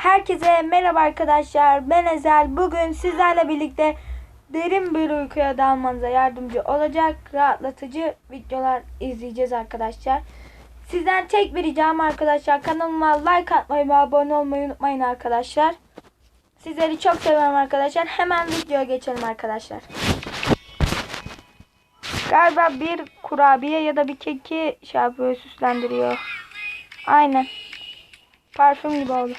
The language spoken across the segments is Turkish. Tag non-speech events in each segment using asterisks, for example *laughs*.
Herkese merhaba arkadaşlar. Ben Ezel. Bugün sizlerle birlikte derin bir uykuya dalmanıza yardımcı olacak rahatlatıcı videolar izleyeceğiz arkadaşlar. Sizden tek bir ricam arkadaşlar. Kanalıma like atmayı ve abone olmayı unutmayın arkadaşlar. Sizleri çok seviyorum arkadaşlar. Hemen videoya geçelim arkadaşlar. Galiba bir kurabiye ya da bir keki şey yapıyor, süslendiriyor. Aynen. Parfüm gibi oldu.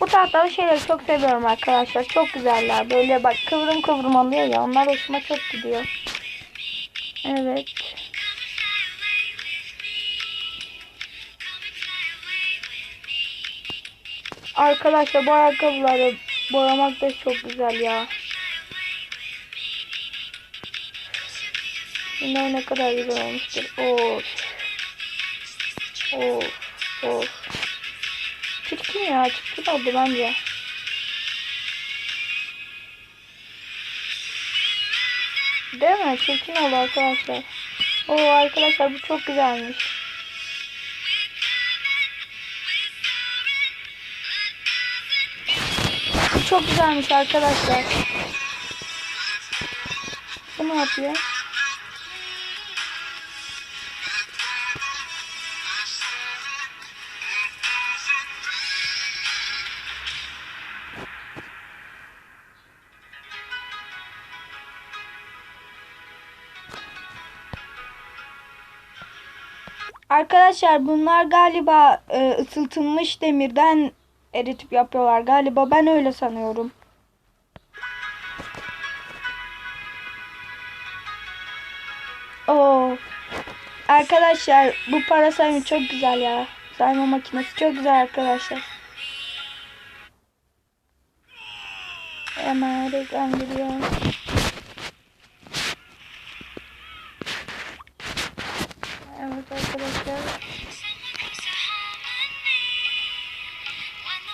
Bu tahtalı şeyleri çok seviyorum arkadaşlar. Çok güzeller. Böyle bak kıvrım kıvrım oluyor ya. Onlar hoşuma çok gidiyor. Evet. Arkadaşlar bu ayakkabıları boyamak da çok güzel ya. Bunlar ne kadar güzel olmuştur. Of. Of. Of. Çirkin ya. Çirkin oldu bence. Değil mi? Çirkin oldu arkadaşlar. Oo arkadaşlar bu çok güzelmiş. Bu çok güzelmiş arkadaşlar. Bu ne yapıyor? Arkadaşlar bunlar galiba e, ısıtılmış demirden eritip yapıyorlar galiba. Ben öyle sanıyorum. Oo. Arkadaşlar bu para sayımı çok güzel ya. Sayma makinesi çok güzel arkadaşlar. Hemen reklam giriyor. Evet arkadaşlar.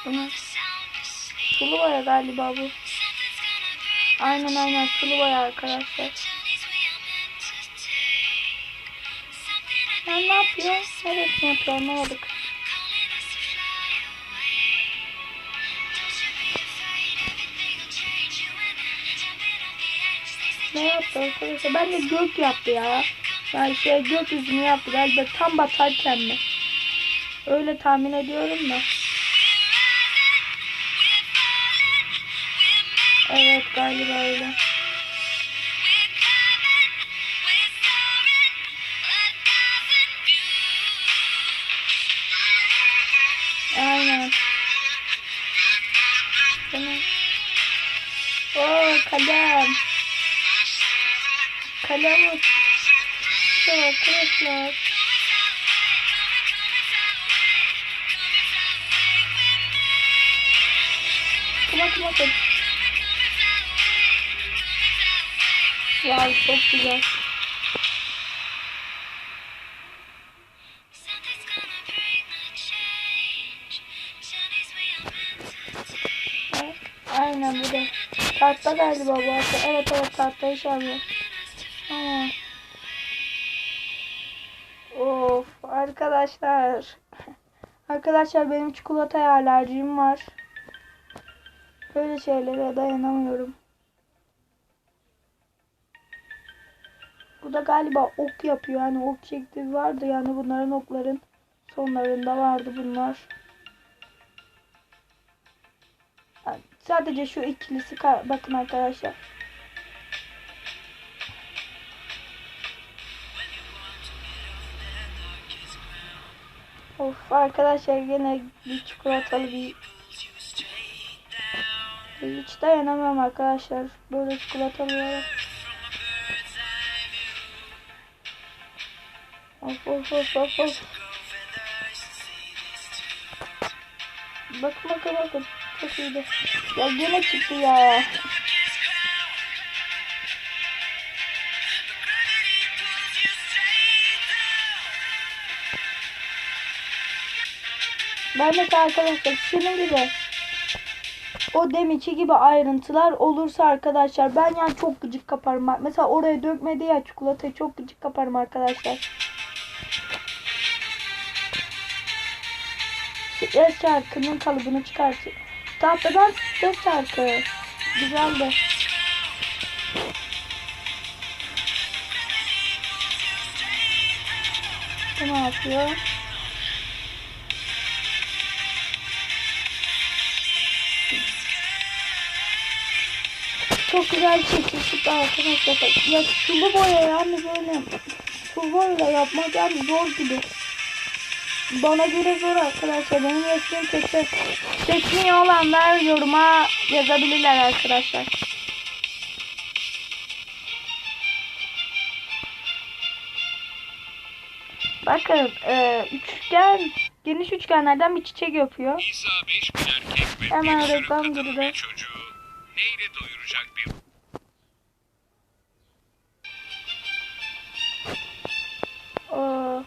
Bunu sulu boya galiba bu. Aynen aynen sulu boya arkadaşlar. Ben ne yapıyor? Evet ne yapıyor anlamadık. Ne yaptı arkadaşlar? Ben de gök yaptı ya. Şey gökyüzünü yaptı galiba tam batarken mi? Öyle tahmin ediyorum da. Evet galiba öyle. Aynen. Tamam. Oo kalem. Kalem uçuyor arkadaşlar. Kuma kuma kuma. Wow çok güzel. Aynen bu da. Tahta galiba bu arada. Evet evet tahtayı çalıyor. Tamam. Arkadaşlar. Arkadaşlar benim çikolataya alerjim var. Böyle şeylere dayanamıyorum. Bu da galiba ok yapıyor. Yani ok şekli vardı. Yani bunların okların sonlarında vardı bunlar. Yani Sadece şu ikilisi bakın arkadaşlar. Of arkadaşlar yine bir çikolatalı bir hiç dayanamam arkadaşlar böyle çikolatalılara. Of of of of of. Bakın bakın bakın. Çok iyiydi. Ya yine çıktı ya. Ben mesela arkadaşlar senin gibi o deminki gibi ayrıntılar olursa arkadaşlar ben yani çok gıcık kaparım. Mesela oraya dökmedi ya çikolatayı çok gıcık kaparım arkadaşlar. Stres şarkının kalıbını çıkartıyor. Tahtadan stres şarkı. Güzeldi. Bu ne yapıyor? Çok güzel çıktı arkadaşlar. Ya sulu boya yani böyle sulu boyayla yapmak yani zor gibi. Bana göre zor arkadaşlar. Benim resmim kötü. Çekmiyor olanlar yoruma yazabilirler arkadaşlar. Bakın e, üçgen geniş üçgenlerden bir çiçek yapıyor. Hemen reklam girdi. çocuğu neyle doyuracak bir Oo.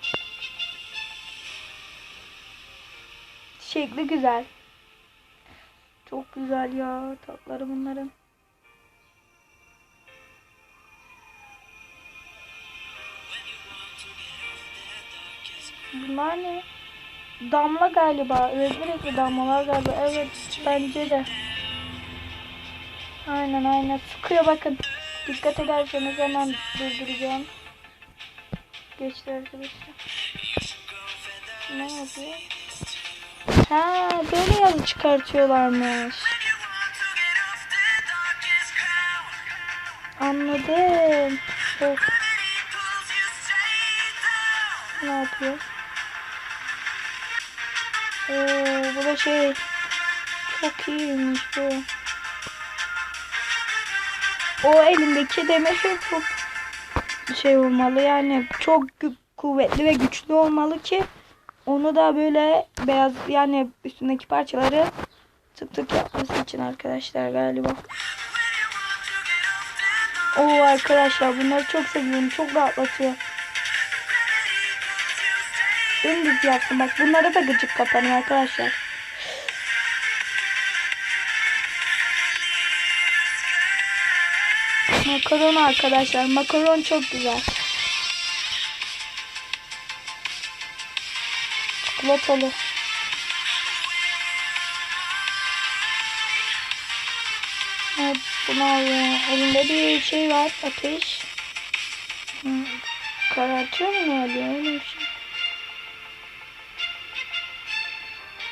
Şekli güzel. Çok güzel ya tatları bunların. Bunlar ne? Damla galiba. Renkli damlalar galiba. Evet bence de. Aynen aynen. Sıkıyor bakın. Dikkat ederseniz hemen durduracağım. Geçti arkadaşlar. Ne yapıyor? Ha böyle yazı çıkartıyorlarmış. Anladım. Of. Ne yapıyor? Oo, bu da şey çok iyiymiş bu. O elindeki demir çok şey olmalı yani çok kuvvetli ve güçlü olmalı ki onu da böyle beyaz yani üstündeki parçaları tık tık yapması için arkadaşlar galiba. Oo arkadaşlar bunları çok seviyorum. Çok rahatlatıyor. Dümdüz yaptım bak. Bunlara da gıcık kapanım arkadaşlar. Makaron arkadaşlar. Makaron çok güzel. Çikolatalı. Evet, bunu alıyor. Elinde bir şey var. Ateş. Hı, Karartıyor mu oluyor? Öyle bir şey.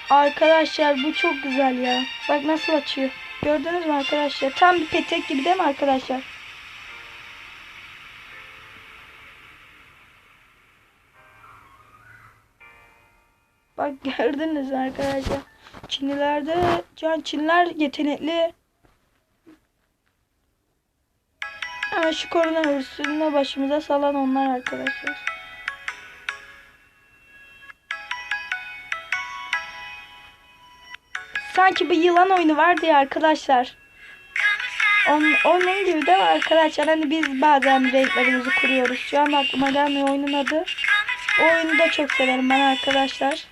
Arkadaşlar bu çok güzel ya. Bak nasıl açıyor. Gördünüz mü arkadaşlar? Tam bir petek gibi değil mi arkadaşlar? Bak *laughs* gördünüz arkadaşlar? Çinlilerde can Çinliler yetenekli. Ama şu koronavirüsünü başımıza salan onlar arkadaşlar. Sanki bir yılan oyunu vardı ya arkadaşlar. Onun, onun gibi de arkadaşlar. Hani biz bazen renklerimizi kuruyoruz. Şu an aklıma gelmiyor oyunun adı. O oyunu da çok severim ben arkadaşlar.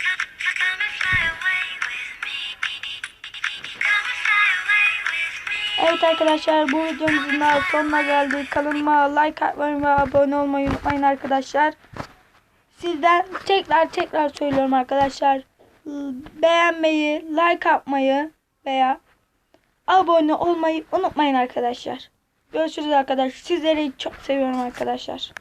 Evet arkadaşlar bu videomuzun da sonuna geldik. Kanalıma like atmayı ve abone olmayı unutmayın arkadaşlar. Sizden tekrar tekrar söylüyorum arkadaşlar. Beğenmeyi, like atmayı veya abone olmayı unutmayın arkadaşlar. Görüşürüz arkadaşlar. Sizleri çok seviyorum arkadaşlar.